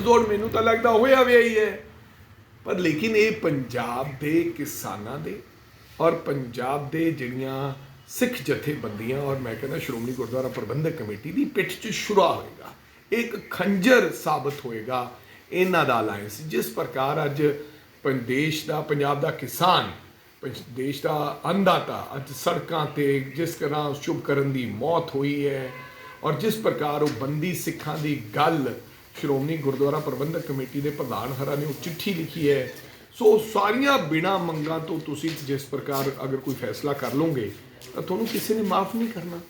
ਗੱਠਜੋੜ ਮੈਨੂੰ ਤਾਂ ਲੱਗਦਾ ਹੋਇਆ ਵੀ ਹੀ ਹੈ। ਪਰ ਲੇਕਿਨ ਇਹ ਪੰਜਾਬ ਦੇ ਕਿਸਾਨਾਂ ਦੇ ਔਰ ਪੰਜਾਬ ਦੇ ਜਿਹੜੀਆਂ ਸਿੱਖ ਜਥੇਬੰਦੀਆਂ ਔਰ ਮੈਂ ਕਹਿੰਦਾ ਸ਼੍ਰੋਮਣੀ ਗੁਰਦੁਆਰਾ ਪ੍ਰਬੰਧਕ ਕਮੇਟੀ ਦੀ ਪਿੱਠ 'ਚ ਸ਼ੁਰਾ ਹੋਏਗਾ, ਇੱਕ ਖੰਜਰ ਸਾਬਤ ਹੋਏਗਾ ਇਹਨਾਂ ਦਾ ਅਲਾਈਅੰਸ ਜਿਸ ਪ੍ਰਕਾਰ ਅੱਜ ਪੰ- ਦੇਸ਼ ਦਾ, ਪੰਜਾਬ ਦਾ ਕਿਸਾਨ ਪੰਜ- ਦੇਸ਼ ਦਾ ਅੰਦਾਤਾ ਅੱਜ ਸੜਕਾਂ ਤੇ ਜਿਸ ਤਰ੍ਹਾਂ ਸ਼ੁਭਕਰਨ ਦੀ ਮੌਤ ਹੋਈ ਹੈ ਔਰ ਜਿਸ ਪ੍ਰਕਾਰ ਉਹ ਬੰਦੀ ਸਿੱਖਾਂ ਦੀ ਗੱਲ ਸ਼੍ਰੋਮਣੀ ਗੁਰਦੁਆਰਾ ਪ੍ਰਬੰਧਕ ਕਮੇਟੀ ਦੇ ਪ੍ਰਧਾਨ ਹਰਾ ਨੇ ਉਹ ਚਿੱਠੀ ਲਿਖੀ ਹੈ। ਸੋ ਸਾਰੀਆਂ ਬਿਨਾ ਮੰਗਾਂ ਤੋਂ ਤੁਸੀਂ ਜਿਸ ਪ੍ਰਕਾਰ ਅਗਰ ਕੋਈ ਫੈਸਲਾ ਕਰ ਲਓਗੇ ਤਾਂ ਤੁਹਾਨੂੰ ਕਿਸੇ ਨੇ ਮਾਫ ਨਹੀਂ ਕਰਨਾ।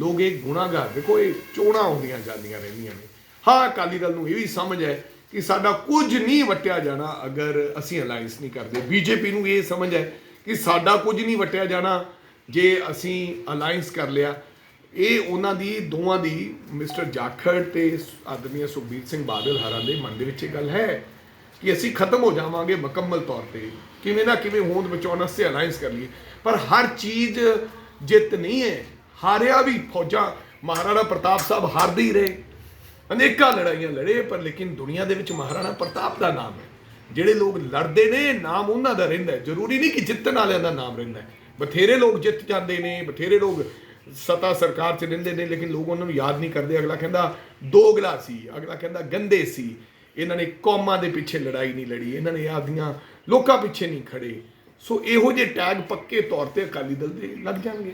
ਲੋਕ ਇਹ ਗੁਨਾਹਗਾਰ, ਦੇਖੋ ਇਹ ਚੋਣਾਂ ਆਉਂਦੀਆਂ ਜਾਂਦੀਆਂ ਰਹਿੰਦੀਆਂ ਨੇ। ਹਾਂ, ਅਕਾਲੀ ਦਲ ਨੂੰ ਇਹ ਵੀ ਸਮਝ ਹੈ ਕਿ ਸਾਡਾ ਕੁਝ ਨਹੀਂ ਵਟਿਆ ਜਾਣਾ ਅਗਰ ਅਸੀਂ ਅਲਾਈਅੰਸ ਨਹੀਂ ਕਰਦੇ। ਬੀਜੇਪੀ ਨੂੰ ਇਹ ਸਮਝ ਹੈ ਕਿ ਸਾਡਾ ਕੁਝ ਨਹੀਂ ਵਟਿਆ ਜਾਣਾ ਜੇ ਅਸੀਂ ਅਲਾਈਅੰਸ ਕਰ ਲਿਆ। ਇਹ ਉਹਨਾਂ ਦੀ, ਦੋਵਾਂ ਦੀ, ਮਿਸਟਰ ਜਾਖੜ ਤੇ ਆਦਮੀ ਸੁਖਬੀਰ ਸਿੰਘ ਬਾਦਲ ਹਰਾਂ ਦੇ ਮਨ ਦੇ ਵਿੱਚ ਇਹ ਗੱਲ ਹੈ ਕਿ ਅਸੀਂ ਖਤਮ ਹੋ ਜਾਵਾਂਗੇ ਮੁਕੰਮਲ ਤੌਰ ਤੇ। ਕਿਵੇਂ ਨਾ ਕਿਵੇਂ ਹੋਂਦ ਬਚਾਉਣ ਵਾਸਤੇ ਅਲਾਈਅੰਸ ਕਰ ਲਈਏ। ਪਰ ਹਰ ਚੀਜ਼ ਜਿੱਤ ਨਹੀਂ ਹੈ। ਹਾਰਿਆ ਵੀ ਫੌਜਾਂ, ਮਹਾਰਾਣਾ ਪ੍ਰਤਾਪ ਸਾਹਿਬ ਹਾਰਦੇ ਹੀ ਰਹੇ। ਅਨੇਕਾਂ ਲੜਾਈਆਂ ਲੜੇ, ਪਰ ਲੇਕਿਨ ਦੁਨੀਆ ਦੇ ਵਿੱਚ ਮਹਾਰਾਣਾ ਪ੍ਰਤਾਪ ਦਾ ਨਾਮ ਹੈ। ਜਿਹੜੇ ਲੋਕ ਲੜਦੇ ਨੇ, ਨਾਮ ਉਹਨਾਂ ਦਾ ਰਹਿੰਦਾ ਜ਼ਰੂਰੀ ਨਹੀਂ ਕਿ ਜਿੱਤਣ ਵਾਲਿਆਂ ਦਾ ਨਾਮ ਰਹਿੰਦਾ ਬਥੇਰੇ ਲੋਕ ਜਿੱਤ ਜਾਂਦੇ ਨੇ, ਬਥੇਰੇ ਲੋਕ ਸਤਾ ਸਰਕਾਰ 'ਚ ਰਹਿੰਦੇ ਨੇ, ਲੇਕਿਨ ਲੋਕ ਉਹਨਾਂ ਨੂੰ ਯਾਦ ਨਹੀਂ ਕਰਦੇ। ਅਗਲਾ ਕਹਿੰਦਾ, ਦੋਗਲਾ ਸੀ। ਅਗਲਾ ਕਹਿੰਦਾ, ਗੰਦੇ ਸੀ। ਇਹਨਾਂ ਨੇ ਕੌਮਾਂ ਦੇ ਪਿੱਛੇ ਲੜਾਈ ਨਹੀਂ ਲੜੀ। ਇਹਨਾਂ ਨੇ ਆਪਦੀਆਂ ਲੋਕਾਂ ਪਿੱਛੇ ਨਹੀਂ ਖੜੇ। ਸੋ ਇਹੋ ਜਿਹੇ ਟੈਗ ਪੱਕੇ ਤੌਰ ਤੇ ਅਕਾਲੀ ਦਲ ਦੇ ਲੱਗ ਜਾਣਗੇ।